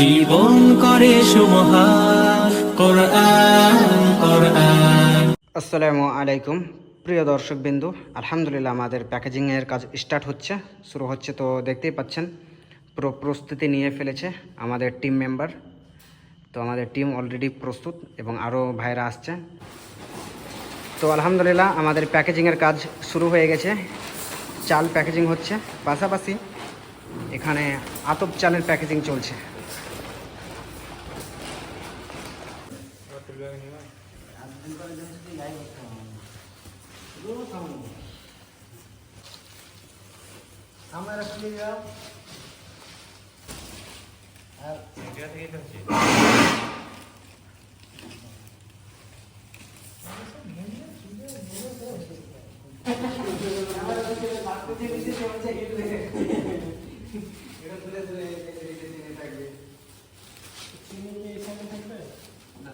জীবন করে আসসালামু আলাইকুম। প্রিয় দর্শকবিন্দু, আলহামদুলিল্লাহ আমাদের প্যাকেজিংয়ের কাজ স্টার্ট হচ্ছে, শুরু হচ্ছে তো দেখতেই পাচ্ছেন, পুরো প্রস্তুতি নিয়ে ফেলেছে আমাদের টিম মেম্বার তো আমাদের টিম অলরেডি প্রস্তুত এবং আরও ভাইরা আসছে। তো আলহামদুলিল্লাহ আমাদের প্যাকেজিংয়ের কাজ শুরু হয়ে গেছে। চাল প্যাকেজিং হচ্ছে, পাশাপাশি এখানে আতপ চালের প্যাকেজিং চলছে। আমরা রাখলে যাও আর এটা থেকে যাচ্ছে আমার কাছে বাক্য দিয়ে দিতে চাইছে এটা